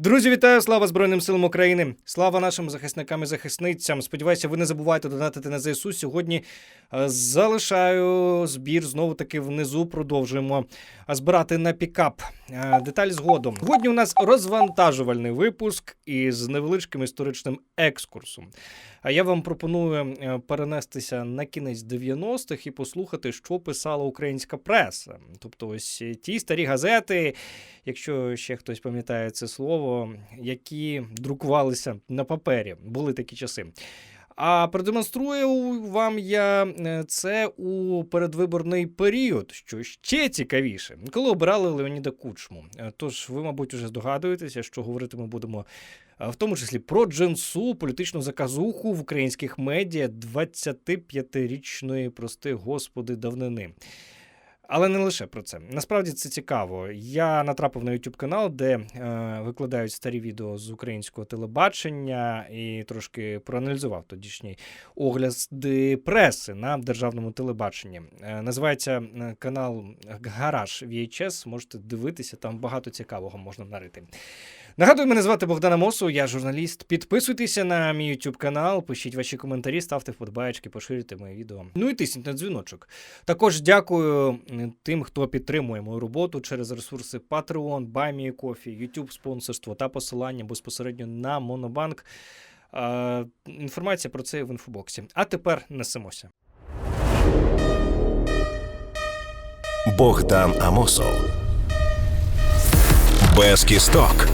Друзі, вітаю! Слава Збройним силам України! Слава нашим захисникам і захисницям! Сподіваюся, ви не забуваєте донатити на ЗСУ. Сьогодні е, залишаю збір знову таки внизу. Продовжуємо е, збирати на пікап. Е, Деталі згодом. Сьогодні у нас розвантажувальний випуск із невеличким історичним екскурсом. А я вам пропоную перенестися на кінець 90-х і послухати, що писала українська преса. Тобто, ось ті старі газети, якщо ще хтось пам'ятає це слово, які друкувалися на папері. Були такі часи. А продемонструю вам я е, це у передвиборний період, що ще цікавіше, коли обирали Леоніда Кучму. Е, Тож ви, мабуть, уже здогадуєтеся, що говорити ми будемо е, в тому числі про джинсу, політичну заказуху в українських медіа 25-річної, прости господи, давнини. Але не лише про це. Насправді це цікаво. Я натрапив на YouTube канал, де е, викладають старі відео з українського телебачення і трошки проаналізував тодішній огляди преси на державному телебаченні. Е, називається е, канал Гараж VHS. Можете дивитися, там багато цікавого можна нарити. Нагадую, мене звати Богдана Мосу, я журналіст. Підписуйтеся на мій YouTube канал, пишіть ваші коментарі, ставте вподобаєчки, поширюйте моє відео. Ну і тисніть на дзвіночок. Також дякую тим, хто підтримує мою роботу через ресурси Patreon, BuyMeCoffee, YouTube спонсорство та посилання безпосередньо на Монобанк. Е, інформація про це в інфобоксі. А тепер несемося. Богдан Амосов. Без кісток.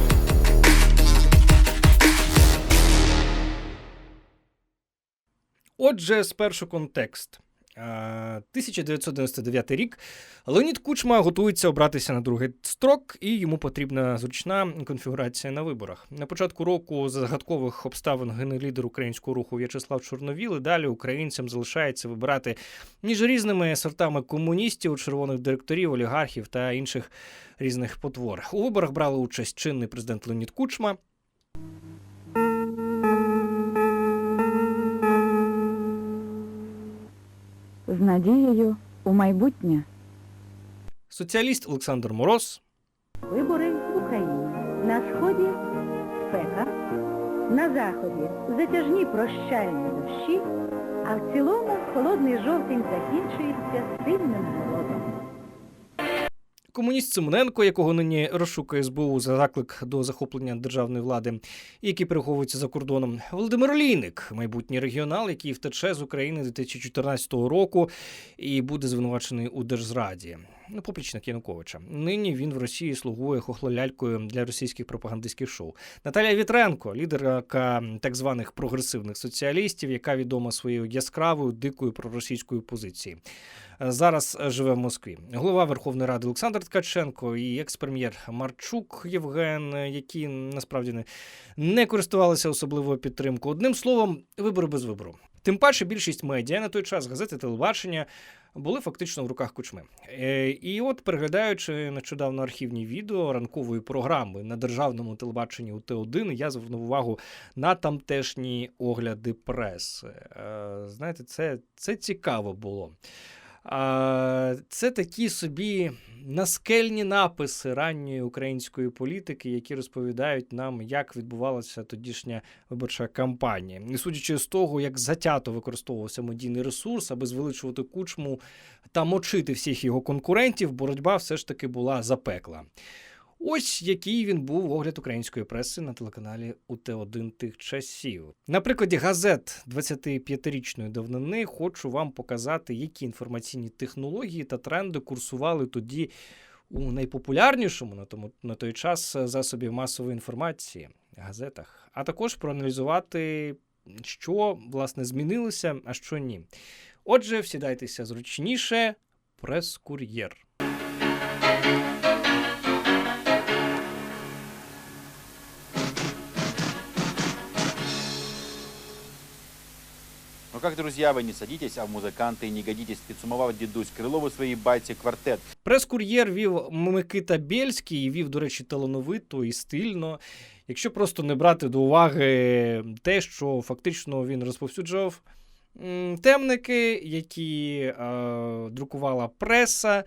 Отже, спершу контекст. Е, 1999 рік Леонід Кучма готується обратися на другий строк, і йому потрібна зручна конфігурація на виборах. На початку року за загадкових обставин гине лідер українського руху В'ячеслав Чорновіл. І далі українцям залишається вибирати між різними сортами комуністів, червоних директорів, олігархів та інших різних потвор. У виборах брали участь чинний президент Леонід Кучма, з надією у майбутнє. соціаліст Олександр Мороз. Вибори в Україні. На сході спека, на заході затяжні прощальні дощі, а в цілому холодний жовтень закінчується сильним холодом. Комуніст Симоненко, якого нині розшукує СБУ за заклик до захоплення державної влади, який переховується за кордоном. Володимир Олійник, майбутній регіонал, який втече з України 2014 року і буде звинувачений у держзраді. Ну, поплічник Януковича. Нині він в Росії слугує хохлолялькою для російських пропагандистських шоу. Наталія Вітренко, лідерка так званих прогресивних соціалістів, яка відома своєю яскравою дикою проросійською позицією. Зараз живе в Москві. Голова Верховної Ради Олександр Ткаченко і екс-прем'єр Марчук Євген, які насправді не, користувалися особливою підтримкою. Одним словом, вибори без вибору. Тим паче більшість медіа на той час, газети, телебачення були фактично в руках кучми. Е, і от, переглядаючи нещодавно архівні відео ранкової програми на державному телебаченні у Т1, я звернув увагу на тамтешні огляди преси. Е, знаєте, це, це цікаво було. Це такі собі наскельні написи ранньої української політики, які розповідають нам, як відбувалася тодішня виборча кампанія. І судячи з того, як затято використовувався медійний ресурс, аби звеличувати кучму та мочити всіх його конкурентів, боротьба все ж таки була запекла. Ось який він був огляд української преси на телеканалі УТ1 тих часів. На прикладі газет 25-річної давнини хочу вам показати, які інформаційні технології та тренди курсували тоді у найпопулярнішому на тому на той час засобі масової інформації газетах, а також проаналізувати, що власне змінилося, а що ні. Отже, всідайтеся зручніше. Прес-кур'єр. как, друзья, вы не садитесь, а в музыканты не годитесь, підсумував дідусь Крилов у своїй байці квартет. Прес-кур'єр вів Микита Бєльський і вів, до речі, талановито і стильно. Якщо просто не брати до уваги те, що фактично він розповсюджував м, темники, які е, друкувала преса,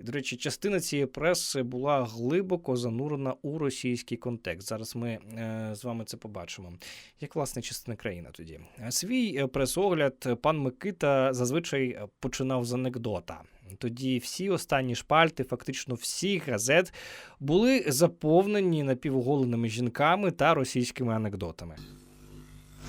і, до речі, частина цієї преси була глибоко занурена у російський контекст. Зараз ми е, з вами це побачимо. Як власне частина країни тоді. Е, Свій е, прес-огляд пан Микита зазвичай е, починав з анекдота. Тоді всі останні шпальти, фактично всіх газет, були заповнені напівоголеними жінками та російськими анекдотами.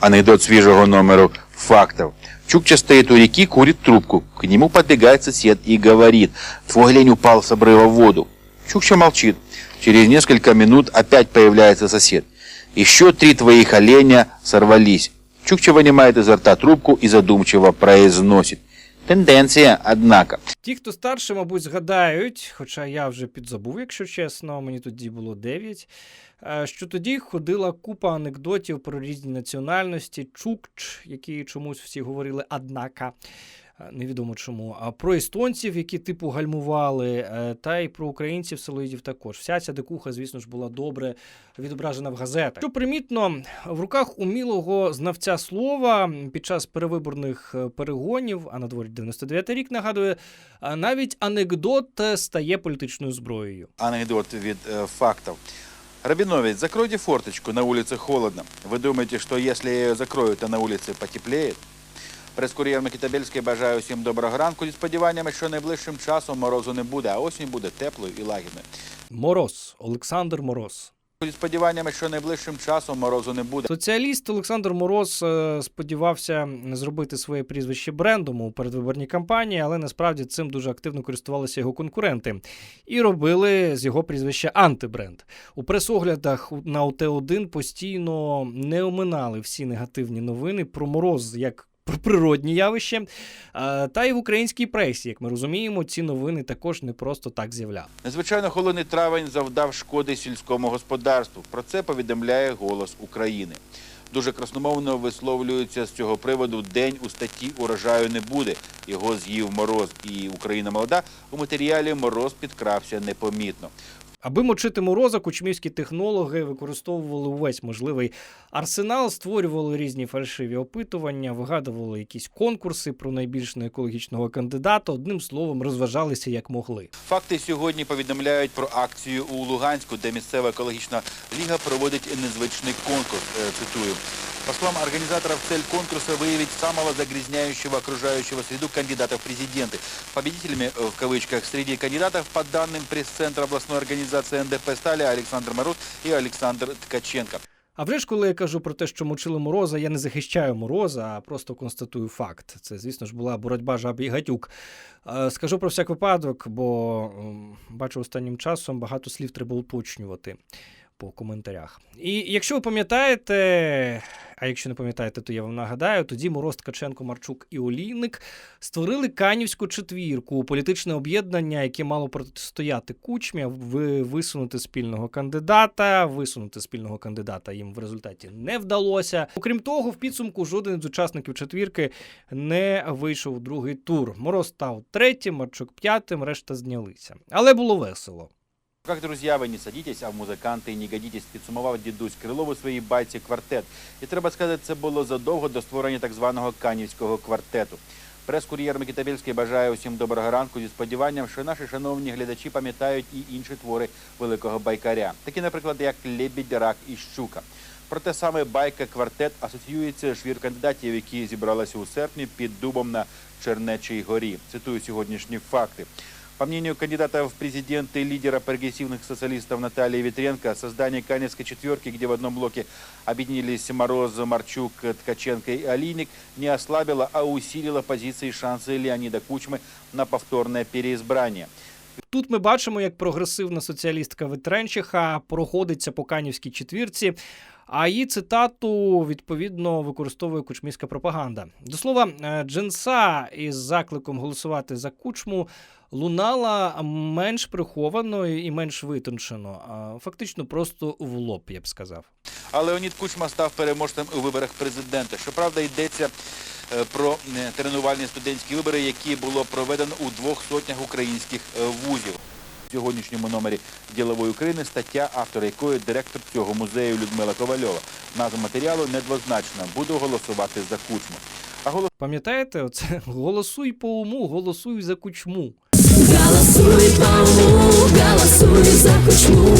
Анекдот свежего номеру фактов. Чукча стоит у реки, курит трубку. К нему подбегает сосед и говорит, твой олень упал с обрыва в воду. Чукча молчит. Через несколько минут опять появляется сосед. Еще три твоих оленя сорвались. Чукча вынимает изо рта трубку и задумчиво произносит. Тенденция, однако. Ті, хто старше, мабуть, згадають, хоча я вже підзабув, якщо чесно, мені тоді було 9, е, що тоді ходила купа анекдотів про різні національності, чукч, які чомусь всі говорили однака. е, Невідомо чому. А про естонців, які типу гальмували, е, та й про українців селоїдів також. Вся ця дикуха, звісно ж, була добре відображена в газетах. Що примітно, в руках умілого знавця слова під час перевиборних е, перегонів, а на дворі 99 рік нагадує, навіть анекдот е, стає політичною зброєю. Анекдот від фактов. Рабинович, закройте форточку, на улице холодно. Вы думаете, что если я ее закрою, то на улице потеплеет? Прес-кур'єр Микитабельський бажає усім доброго ранку зі сподіваннями, що найближчим часом морозу не буде, а осінь буде теплою і лагідною. Мороз, Олександр Мороз. Зі сподіваннями, що найближчим часом морозу не буде. Соціаліст Олександр Мороз е, сподівався зробити своє прізвище брендом у передвиборній кампанії, але насправді цим дуже активно користувалися його конкуренти і робили з його прізвища антибренд. У прес-оглядах на ОТ1 постійно не оминали всі негативні новини про мороз як. Про природні явище, Е, та й в українській пресі, як ми розуміємо, ці новини також не просто так з'являли. Незвичайно холодний травень завдав шкоди сільському господарству. Про це повідомляє Голос України. Дуже красномовно висловлюється з цього приводу день у статті урожаю не буде. Його з'їв мороз. І Україна молода у матеріалі мороз підкрався непомітно. Аби мочити мороза, кучмівські технологи використовували увесь можливий арсенал, створювали різні фальшиві опитування, вигадували якісь конкурси про найбільш неекологічного кандидата. Одним словом, розважалися як могли. Факти сьогодні повідомляють про акцію у Луганську, де місцева екологічна ліга проводить незвичний конкурс. Е, Цитую. По словам организаторов, цель конкурса выявить самого загрязняющего окружающего среду кандидата в президенты. Победителями, э, в кавычках, среди кандидатов, по данным пресс-центра областной организации НДП, Сталі Олександр Мороз і Олександр Ткаченко. А вже ж, коли я кажу про те, що мочили мороза, я не захищаю мороза, а просто констатую факт. Це, звісно ж, була боротьба жаб і гатюк. Е, Скажу про всяк випадок, бо бачу останнім часом багато слів треба уточнювати по коментарях. І якщо ви пам'ятаєте, а якщо не пам'ятаєте, то я вам нагадаю, тоді Мороз Ткаченко, Марчук і Олійник створили Канівську четвірку, політичне об'єднання, яке мало протистояти кучмі, ви- висунути спільного кандидата. Висунути спільного кандидата їм в результаті не вдалося. Окрім того, в підсумку жоден з учасників четвірки не вийшов у другий тур. Мороз став третім, Марчук п'ятим, решта знялися. Але було весело. Как друзья, вы не садитесь, а в музиканти не годитесь, підсумував дідусь Крилов у своїй байці квартет. І треба сказати, це було задовго до створення так званого канівського квартету. Прес-кур'єр Микитабельський бажає усім доброго ранку зі сподіванням, що наші шановні глядачі пам'ятають і інші твори великого байкаря, такі, наприклад, як Лебідь, Рак і Щука. Проте саме байка квартет асоціюється швір кандидатів, які зібралися у серпні під дубом на Чернечій горі. Цитую сьогоднішні факти. По мнению кандидата в президенты и лидера прогрессивных социалистов Натальи Ветренко, создание Каневской четверки, где в одном блоке объединились Мороз, Марчук, Ткаченко и Алиник, не ослабило, а усилило позиции и шансы Леонида Кучмы на повторное переизбрание. Тут ми бачимо, як прогресивна соціалістка Ветренчиха проходиться по канівській четвірці. А її цитату відповідно використовує кучмівська пропаганда. До слова, е, Джинса із закликом голосувати за кучму лунала менш приховано і менш витончено, а фактично просто в лоб, я б сказав. А Леонід Кучма став переможцем у виборах президента. Щоправда, йдеться е, про е, тренувальні студентські вибори, які було проведено у двох сотнях українських вузів. В сьогоднішньому номері ділової України стаття, автор якої директор цього музею Людмила Ковальова. Назва матеріалу недвозначна. Буду голосувати за Кучму. А голос Пам'ятаєте, оце голосуй по уму, голосуй за кучму. Голосуй по уму, голосуй за кучму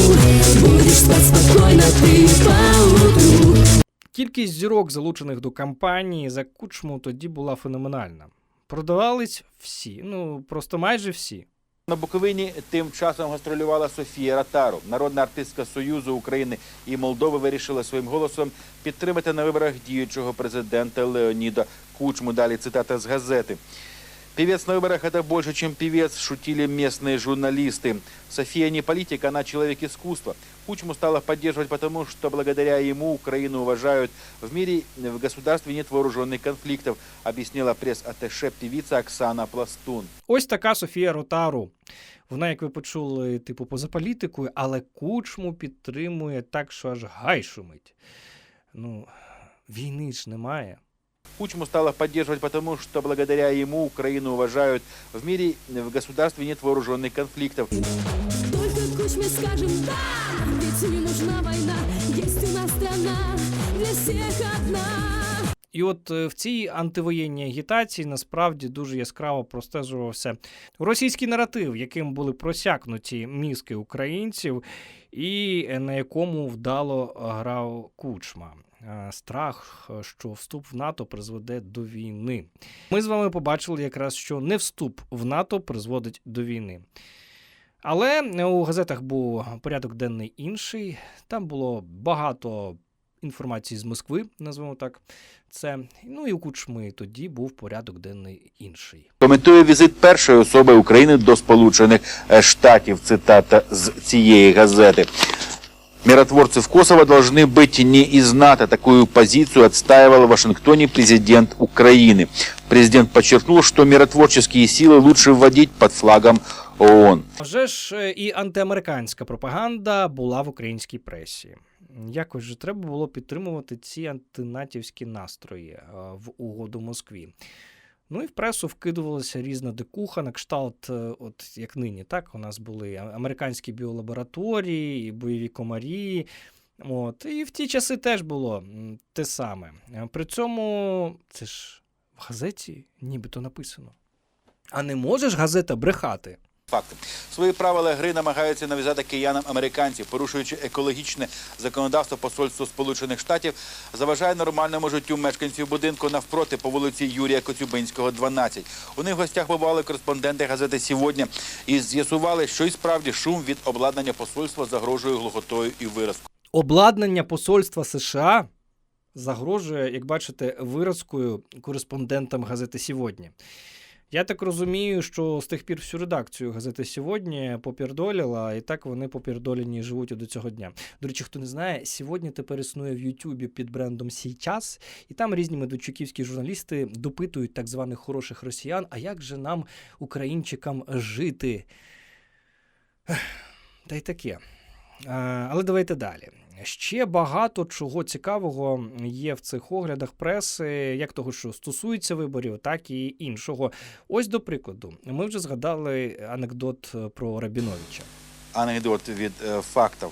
Будешь спать спокойно ты поутру Кількість зірок, залучених до кампанії за кучму, тоді була феноменальна. Продавались всі, ну просто майже всі. На Буковині тим часом гастролювала Софія Ратару. Народна артистка Союзу України і Молдови вирішила своїм голосом підтримати на виборах діючого президента Леоніда Кучму. Далі цитата з газети. Певец на выборах это больше, чем певец, шутили местные журналисты. София не политик, она человек искусства. Кучму стала поддерживать потому, что благодаря ему Украину уважают. В мире, в государстве нет вооруженных конфликтов, объяснила пресс-атташе певица Оксана Пластун. Ось така Софія Ротару. Вона, як ви почули, типу, поза політикою, але кучму підтримує так, що аж гай шумить. Ну, війни ж немає. Кучму стала поддерживать потому, что благодаря ему Украину уважают. В мире, в государстве нет вооруженных конфликтов. Только кучме скажем да Ведь не нужна война Есть у нас страна Для всех одна І от е, в цій антивоєнній агітації насправді дуже яскраво простежувався російський наратив, яким були просякнуті мізки українців, і на якому вдало грав кучма. Е, Страх, е, що вступ в НАТО призведе до війни. Ми з вами побачили якраз, що не вступ в НАТО призводить до війни. Але е, у газетах був порядок денний інший. Там було багато інформації з Москви, назвемо так. Це ну і у Кучми тоді був порядок денний інший. Коментує візит першої особи України до Сполучених Штатів. Цитата з цієї газети. Миротворцы в Косово должны быть не из НАТО. Такую позицию отстаивал в Вашингтоне президент Украины. Президент подчеркнул, что миротворческие силы лучше вводить под флагом ООН. А Вже ж е, і антиамериканська пропаганда була в українській пресі. Якось же треба було підтримувати ці антинатівські настрої е, в угоду Москві. Ну і в пресу вкидувалася різна дикуха на кшталт, е, от як нині, так у нас були американські біолабораторії, бойові комарі. От, і в ті часи теж було те саме. Е, При цьому це ж в газеті нібито написано. А не можеш газета брехати? Факти. Свої правила гри намагаються нав'язати киянам американці, порушуючи екологічне законодавство Посольства Сполучених Штатів, заважає нормальному життю мешканців будинку навпроти по вулиці Юрія Коцюбинського, 12. У них в гостях побували кореспонденти газети «Сьогодні» і з'ясували, що і справді шум від обладнання посольства загрожує глухотою і виразкою. Обладнання посольства США загрожує, як бачите, виразкою кореспондентам газети сьогодні. Я так розумію, що з тих пір всю редакцію газети сьогодні попірдоліла, і так вони попірдолені живуть і до цього дня. До речі, хто не знає, сьогодні тепер існує в Ютубі під брендом Сійчас, і там різні медведчуківські журналісти допитують так званих хороших росіян, а як же нам, українчикам, жити? Та й таке. Але давайте далі. Ще багато чого цікавого є в цих оглядах преси, як того, що стосується виборів, так і іншого. Ось до прикладу, ми вже згадали анекдот е, про Рабіновича. Анекдот від э, фактов.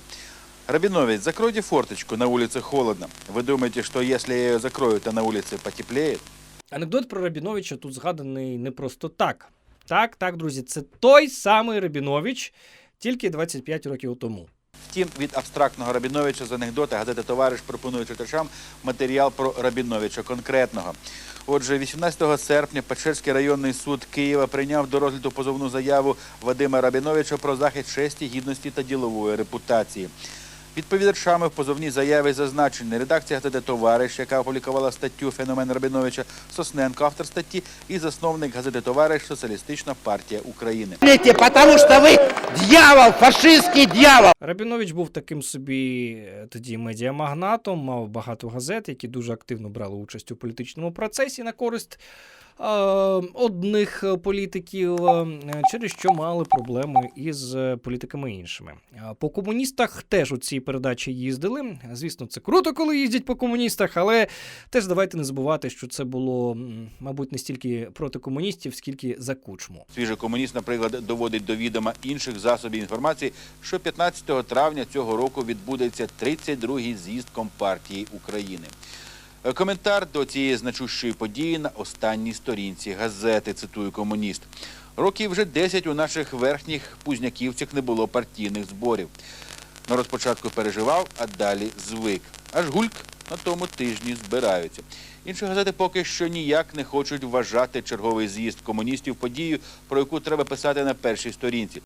Рабинович, закройте форточку, на улице холодно. Вы думаете, что если я ее закрою, то на улице потеплеет? Анекдот про Рабіновича тут згаданий не просто так. Так, так, друзі, це той самий Рабінович, тільки 25 років тому. Втім, від абстрактного Рабіновича з анекдота газета Товариш пропонує читачам матеріал про Рабіновича конкретного. Отже, 18 серпня Печерський районний суд Києва прийняв до розгляду позовну заяву Вадима Рабіновича про захист честі, гідності та ділової репутації. Відповідачами в позовній заяві зазначені редакція газети Товариш, яка опублікувала статтю Феномен Рабіновича Сосненко, автор статті, і засновник газети Товариш Соціалістична партія України. Потому что вы дьявол, фашистский дьявол. Рабінович був таким собі е, тоді медіамагнатом, мав багато газет, які дуже активно брали участь у політичному процесі на користь одних е, політиків, е, через що мали проблеми із е, політиками іншими. По комуністах теж у цій передачі їздили. Звісно, це круто, коли їздять по комуністах, але теж давайте не забувати, що це було, мабуть, не стільки проти комуністів, скільки за кучму. Свіжий комуніст, наприклад, доводить до відома інших засобів інформації, що 15 травня цього року відбудеться 32-й з'їзд Компартії України. Е, Коментар до цієї значущої події на останній сторінці газети, цитую комуніст. Років вже 10 у наших верхніх пузняківцях не було партійних зборів. Народ спочатку переживав, а далі звик. Аж гульк на тому тижні збираються. Інші газети поки що ніяк не хочуть вважати черговий з'їзд комуністів подією, про яку треба писати на першій сторінці.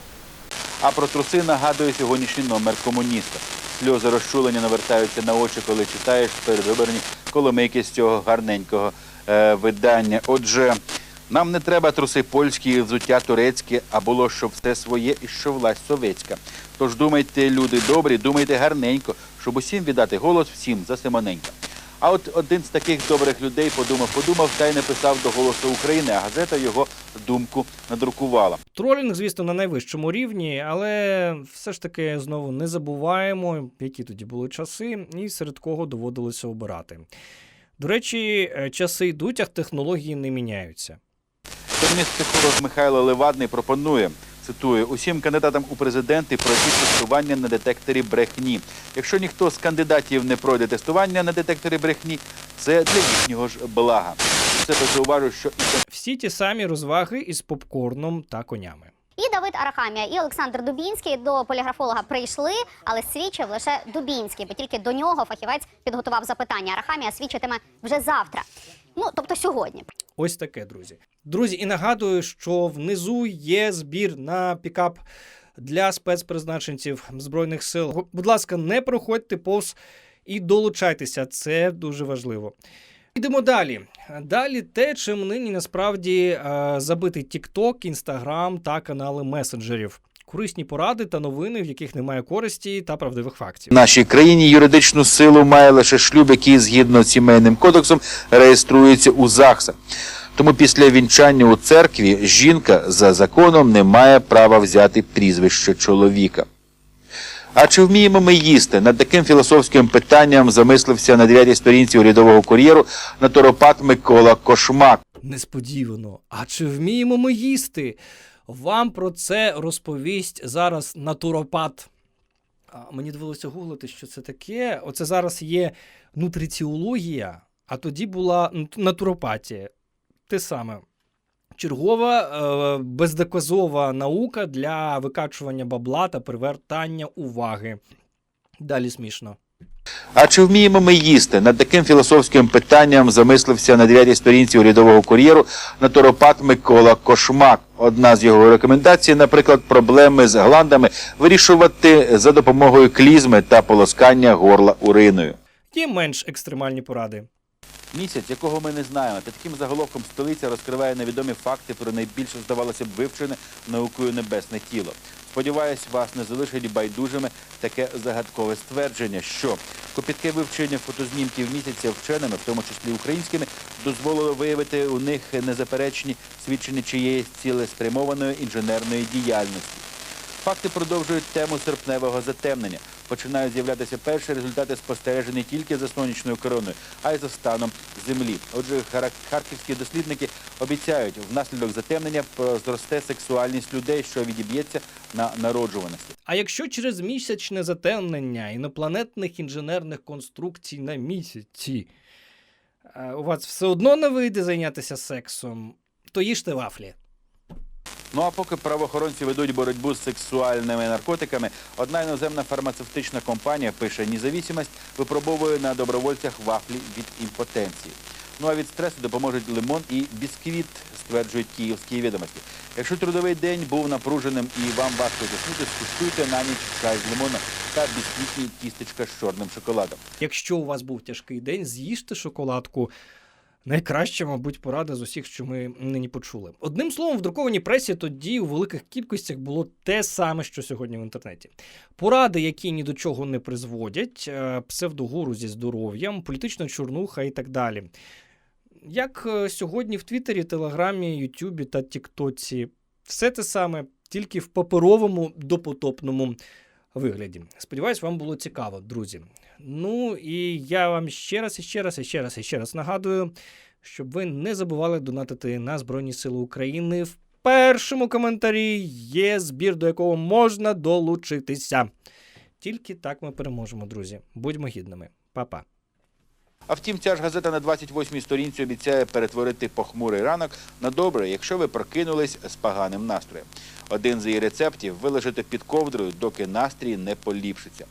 А про труси нагадує сьогоднішній номер комуніста. Сльози розчулення навертаються на очі, коли читаєш передвиборні коломийки з цього гарненького е, видання. Отже, нам не треба труси польські, взуття турецьке, а було що все своє і що власть совєтська. Тож думайте, люди добрі, думайте гарненько, щоб усім віддати голос всім за Симоненка. А от один з таких добрих людей подумав, подумав та й написав до голосу України, а газета його думку надрукувала. Тролінг, звісно, на найвищому рівні, але все ж таки знову не забуваємо, які тоді були часи, і серед кого доводилося обирати. До речі, е, часи йдуть, а технології не міняються. Економіст-психолог Михайло Левадний пропонує, цитую, усім кандидатам у президенти пройти тестування на детекторі брехні. Якщо ніхто з кандидатів не пройде тестування на детекторі брехні, це для їхнього ж блага. Це зауважу, що Всі ті самі розваги із попкорном та конями. І Давид Арахамія, і Олександр Дубінський до поліграфолога прийшли, але свідчив лише Дубінський, бо тільки до нього фахівець підготував запитання. Арахамія свідчитиме вже завтра. Ну тобто сьогодні. Ось таке, друзі. Друзі, і нагадую, що внизу є збір на пікап для спецпризначенців Збройних сил. Будь ласка, не проходьте повз і долучайтеся, це дуже важливо. Йдемо далі. Далі те, чим нині насправді е, забитий TikTok, Instagram та канали месенджерів. Корисні поради та новини, в яких немає користі та правдивих фактів. в нашій країні юридичну силу має лише шлюб, який згідно з сімейним кодексом реєструється у ЗАГСах. Тому після вінчання у церкві жінка за законом не має права взяти прізвище чоловіка. А чи вміємо ми їсти? Над таким філософським питанням замислився на дев'ятій сторінці урядового кур'єру натуропат Микола Кошмак. Несподівано. А чи вміємо ми їсти? Вам про це розповість зараз натуропат. Мені довелося гуглити, що це таке. Оце зараз є нутриціологія, а тоді була натуропатія. Те саме. Чергова е, бездоказова наука для викачування бабла та привертання уваги. Далі смішно. А чи вміємо ми їсти? Над таким філософським питанням замислився на дев'ятій сторінці урядового кур'єру натуропат Микола Кошмак. Одна з його рекомендацій, наприклад, проблеми з гландами вирішувати за допомогою клізми та полоскання горла уриною. Є менш екстремальні поради. Місяць, якого ми не знаємо, під таким заголовком столиця розкриває невідомі факти про найбільше, здавалося б, вивчене наукою небесне тіло. Сподіваюсь, вас не залишить байдужими таке загадкове ствердження, що копітке вивчення фотознімків місяця вченими, в тому числі українськими, дозволило виявити у них незаперечні свідчення чиєїсь цілеспрямованої інженерної діяльності. Факти продовжують тему серпневого затемнення. Починають з'являтися перші результати спостережень не тільки за сонячною короною, а й за станом землі. Отже, харківські дослідники обіцяють, внаслідок затемнення зросте сексуальність людей, що відіб'ється на народжуваності. А якщо через місячне затемнення інопланетних інженерних конструкцій на місяці е, у вас все одно не вийде зайнятися сексом, то їжте вафлі. Ну а поки правоохоронці ведуть боротьбу з сексуальними наркотиками, одна іноземна фармацевтична компанія пише независимость випробовує на добровольцях вафлі від імпотенції. Ну а від стресу допоможуть лимон і бісквіт, стверджують київські відомості. Якщо трудовий день був напруженим і вам важко заснути, скуштуйте на ніч чай з лимоном та бісквітні тістечка з чорним шоколадом. Якщо у вас був тяжкий день, з'їжте шоколадку. Найкраща, мабуть, порада з усіх, що ми нині почули. Одним словом, в друкованій пресі тоді у великих кількостях було те саме, що сьогодні в інтернеті. Поради, які ні до чого не призводять, е, псевдогуру зі здоров'ям, політична чорнуха і так далі. Як е, сьогодні в Твіттері, Телеграмі, Ютубі та Тіктоці, все те саме, тільки в паперовому допотопному вигляді. Сподіваюсь, вам було цікаво, друзі. Ну і я вам ще раз, і ще раз, і ще раз, і ще раз нагадую, щоб ви не забували донатити на Збройні Сили України. В першому коментарі є збір, до якого можна долучитися. Тільки так ми переможемо, друзі. Будьмо гідними. Па-па. А втім, ця ж газета на 28-й сторінці обіцяє перетворити похмурий ранок на добре, якщо ви прокинулись з поганим настроєм. Один з її рецептів вилежати під ковдрою, доки настрій не поліпшиться.